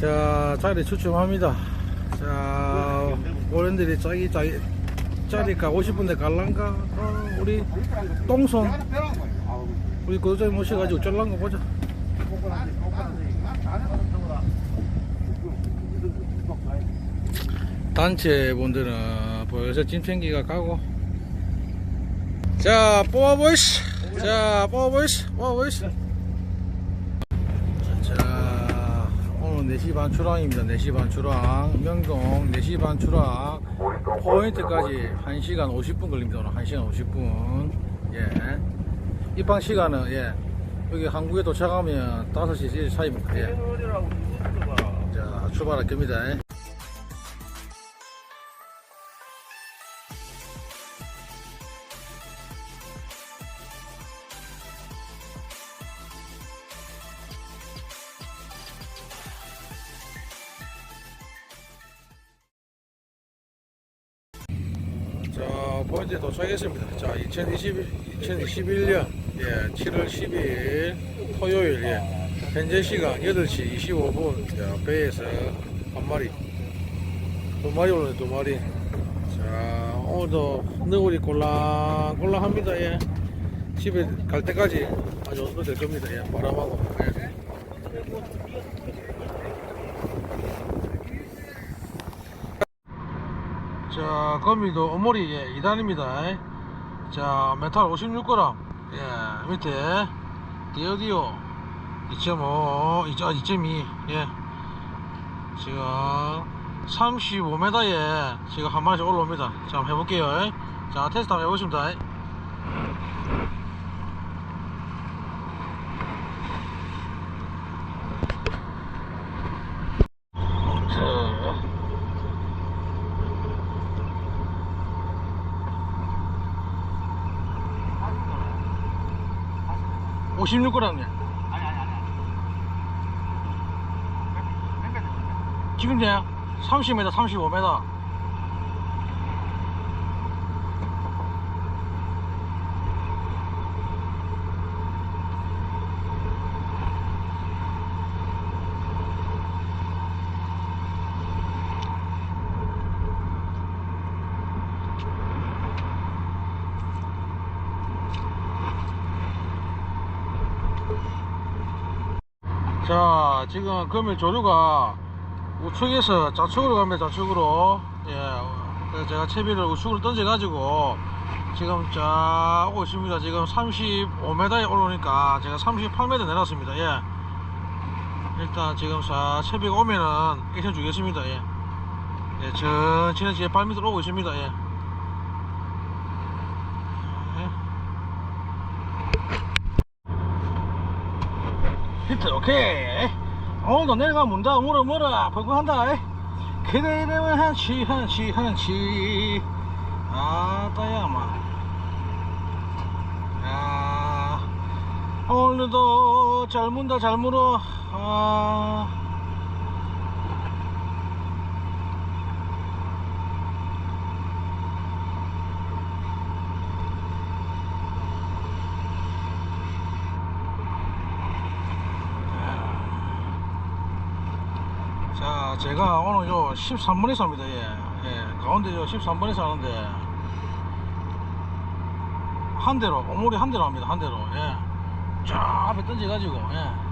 자, 자리 추첨합니다. 자, 어른들이 자기, 자기, 자리 가고 싶은데 갈란가? 어, 우리 똥손, 우리 구독자님 모셔가지고 쫄란 거 보자. 단체 분들은 벌써 짐챙기가 가고. 자, 뽑아보이스. 자, 뽑아보이스. 뽑아보이스. 오늘 4시 반 출항입니다. 4시 반 출항. 명동 4시 반 출항. 포인트까지 1시간 50분 걸립니다. 오늘 1시간 50분. 예. 입항 시간은, 예. 여기 한국에 도착하면 5시 사이입니다. 예. 자, 출발할 겁니다. 도착했습니다. 자, 2021, 2021년 예, 7월 10일 토요일 예, 현재 시간 8시 25분 자, 배에서 한 마리 두 마리 오네 두 마리 자, 오늘도 너구리 꼴랑꼴랑합니다. 예. 집에 갈 때까지 아주 어될 겁니다. 예, 바람하고 예. 자, 거미도 어머리 예, 2단입니다. 자, 메탈 56g. 예, 밑에 디오디오 2.5, 2.2. 예. 지금 35m에 지금 한 마리씩 올라옵니다. 자, 한번 해볼게요. 자, 테스트 한번 해보겠습니다. 56g이야. 아니 아니 아니. 몇 개? 지금 이제 30m, 35m. 자, 지금 금일 조류가 우측에서 좌측으로 갑니다. 좌측으로. 예. 제가 채비를 우측으로 던져 가지고 지금 쫙 오고 있습니다. 지금 35m에 올라오니까 제가 38m 내놨습니다. 예. 일단 지금 자 채비가 오면은 액션 주겠습니다. 예. 예, 천천히 제 발밑으로 오고 있습니다. 예. 예. 히트 오케이 오늘도 내가 문다 물어 물어 벌컥한다. 그대 이름은 한치 한치 한치 아따야 마. 야, 오늘도 잘 문다 잘 물어. 아 자, 제가 오늘 요 13번에 삽니다. 예. 예. 가운데 요 13번에 사는데 한 대로 오물이 한 대로 합니다. 한 대로. 예. 쫙 앞에 던져 가지고 예. 예.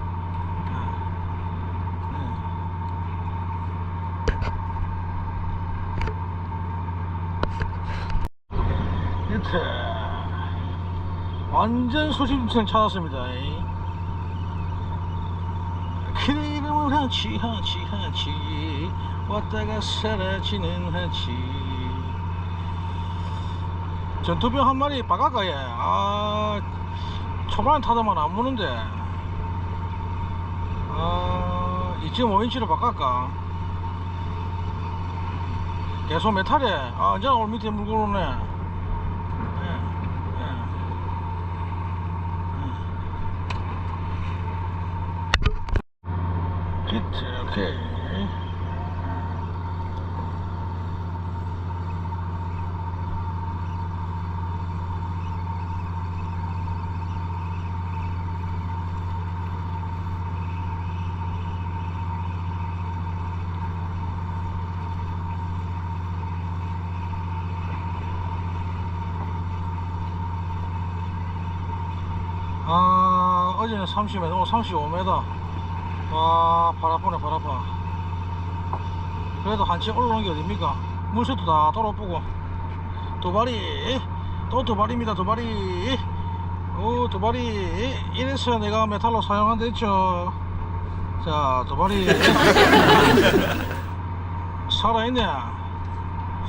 이렇게 완전 소심생 찾았습니다. 이. 한치 한치 한치 왔다가 사라지는 한치 전투병 한 마리 바꿔가 예아 초반에 타다만 안 무는데. 아 2.5인치로 바꿀까? 계속 메탈에. 아 이제 오늘 밑에 물고 오네 키트 오케이 아 어제는 30m, 오 35m 와, 발 아프네, 발 아파. 그래도 한치 올라온 게 어딥니까? 물새도 다 돌아보고. 도발이, 또 도발입니다, 도발이. 오, 도발이. 이래서 내가 메탈로 사용한다 했죠. 자, 도발이. 살아있네.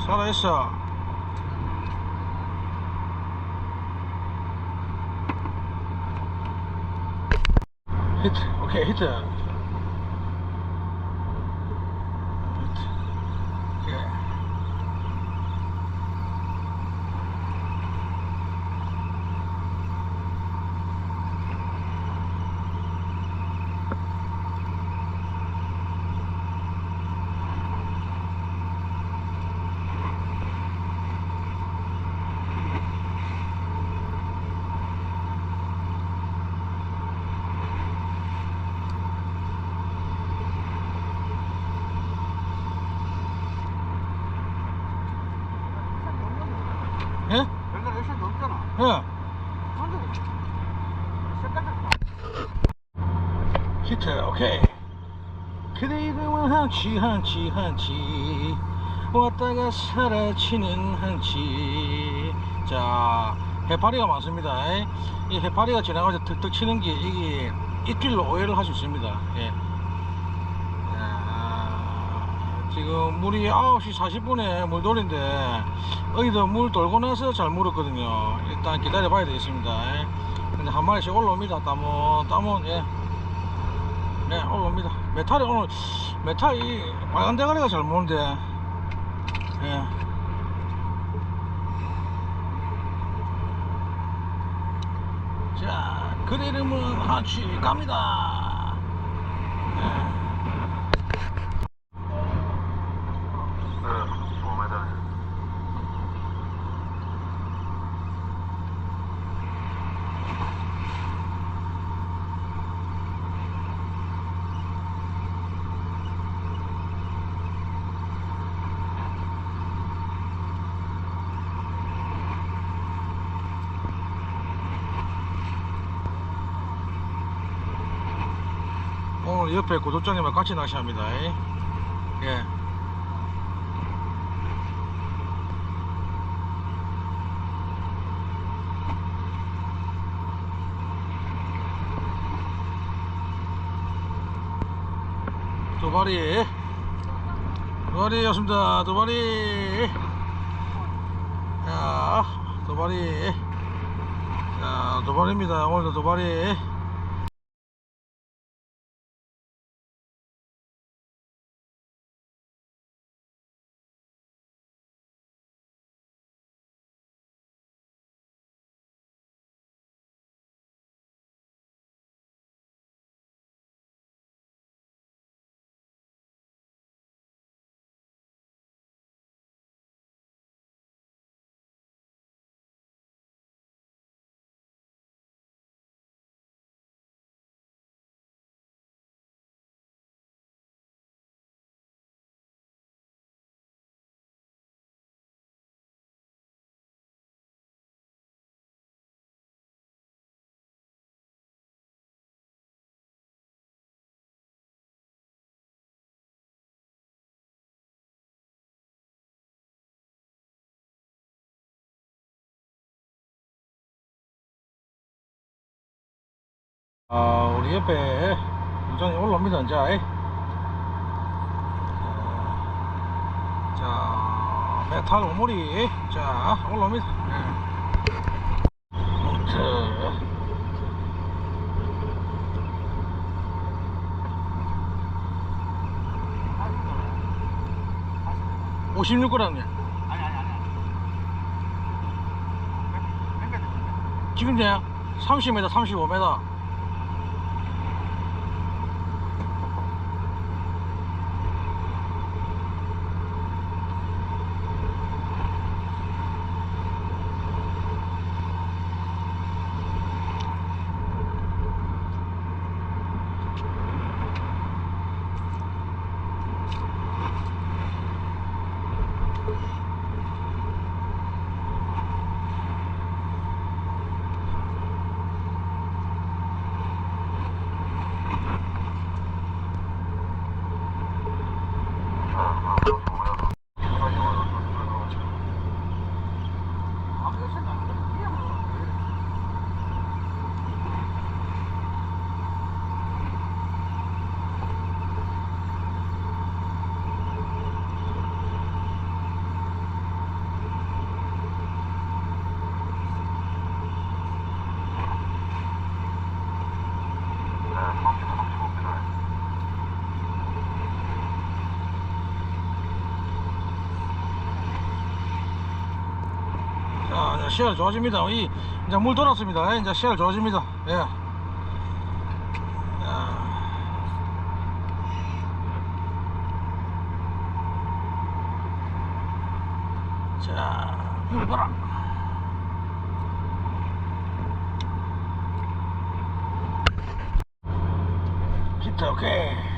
살아있어. 히트, 오케이, 히트. 히트. 오케이. 예? 없잖아. 예. 완전 색깔 히트 오케이 그대 이름은 한치 한치 한치 왔다가 사라지는 한치 자 해파리가 많습니다 이 해파리가 지나가면서 툭툭 치는 게 이게 입질로 오해를 할 수 있습니다 예. 자, 지금 물이 9시 40분에 물돌인데 어디도 물 돌고 나서 잘 물었거든요 일단 기다려 봐야 되겠습니다 예. 근데 한 마리씩 올라옵니다 땀은 땀은 예. 네 올라옵니다 메탈이 오늘 메탈이 빨간 대가리가 잘 모는데 예. 자 그대 이름은 하치 갑니다 예. 오늘 옆에 구독자님과 같이 낚시합니다. 예. 도발이 도발이였습니다. 도발이 자 도발이 자 도발입니다. 오늘도 도발이 아, 우리 옆에 공장이 올라옵니다, 이제. 에. 자, 메탈 오모리. 자, 올라옵니다. 예. 자. 56g이야. 아니 아니 아니. 아니. 몇 가지. 지금 이제 30m, 35m. 시야가 좋아집니다. 이, 이제 물 돌았습니다. 이제 시야가 좋아집니다. 예. 야. 자, 물 봐라. 히트 오케이.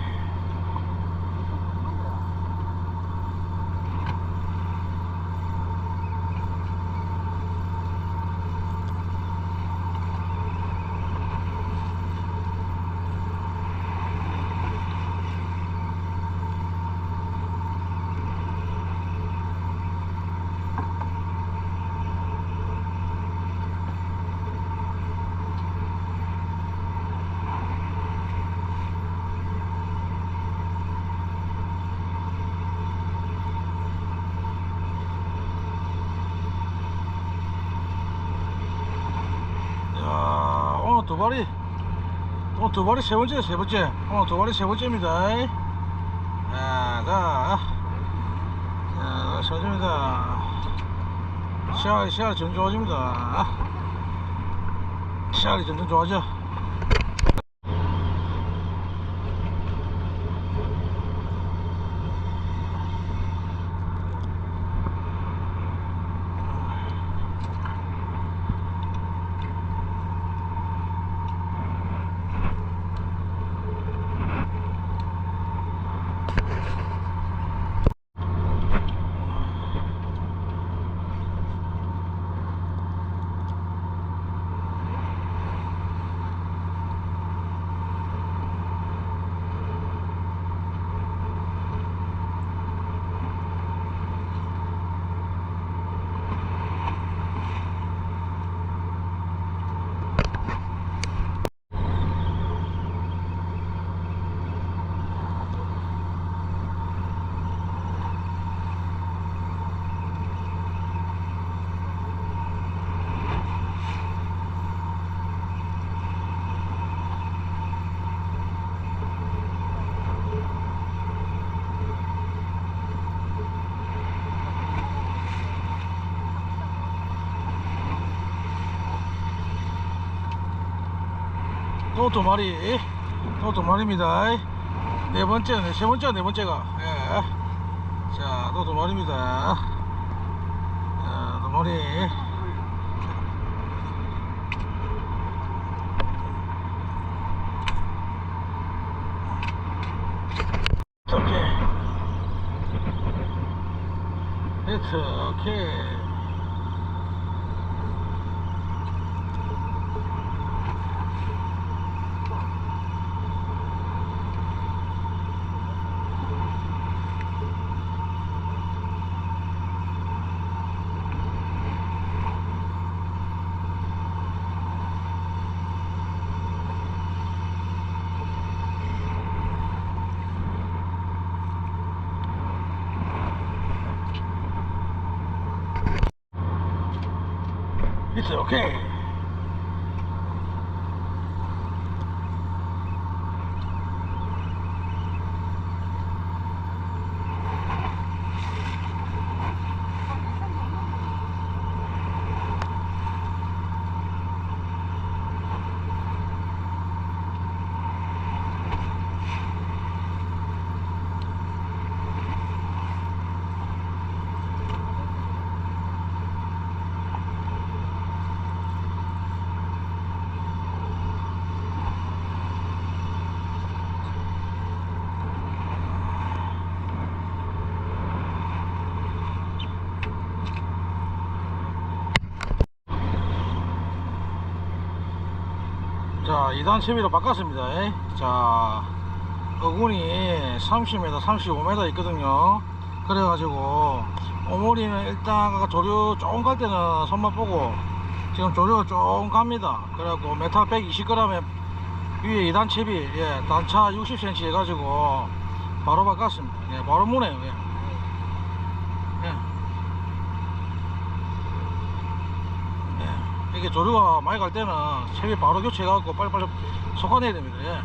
야, 오늘 마리 세 번째, 세 번째. 오늘 두 마리 세 번째입니다. 야, 자, 자, 세 번째입니다. 시야가, 시야가 점점 좋아집니다. 시야가 점점 좋아져. 또두 마리, 또두 마리입니다. 네 번째, 네, 세 번째, 네 번째가. 예. 자, 또두 마리입니다. 자, 두 마리. 오케이. 히트, 오케이. 히 자, 2단 채비로 바꿨습니다. 에. 자, 어군이 30m, 35m 있거든요. 그래가지고, 오모리는 일단 조류 조금 갈 때는 손맛 보고, 지금 조류가 조금 갑니다. 그래갖고, 메탈 120g에 위에 2단 채비, 예, 단차 60cm 해가지고, 바로 바꿨습니다. 예, 바로 무네요. 예. 예. 예. 이게 조류가 많이 갈 때는 채비 바로 교체해갖고 빨리빨리 속아내야 됩니다. 예.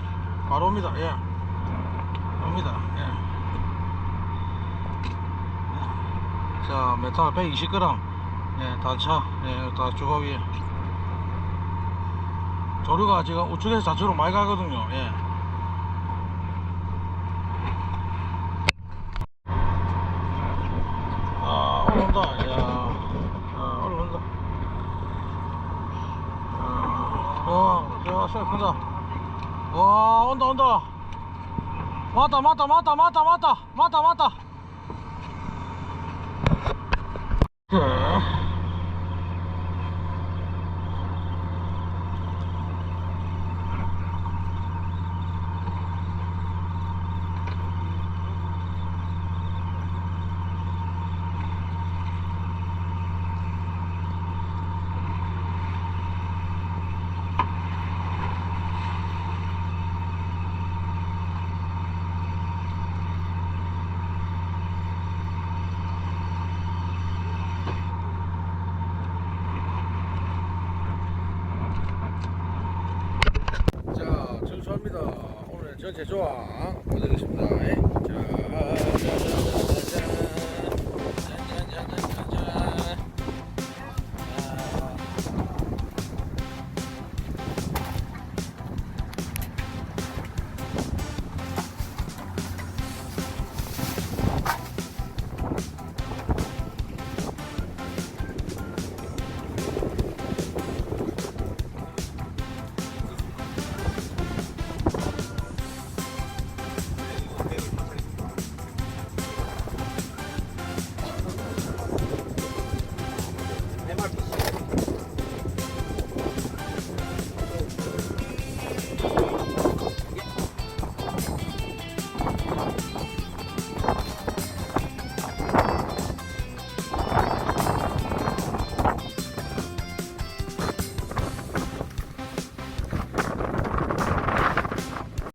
바로 옵니다. 예. 옵니다. 예. 자, 메탈 120g. 예, 단차, 예, 다 주거 위에. 조류가 지금 우측에서 좌측으로 많이 가거든요. 예. 아, 올라온다. 야, 아, 올라온다. 아, 와, 야, 쇠 큰다. 와, 온다, 온다. 맞다, 맞다, 맞다, 맞다, 맞다, 맞다, 맞 갑니다. 오늘 전체 조항 보여드리겠습니다. 예. 자, 자, 자.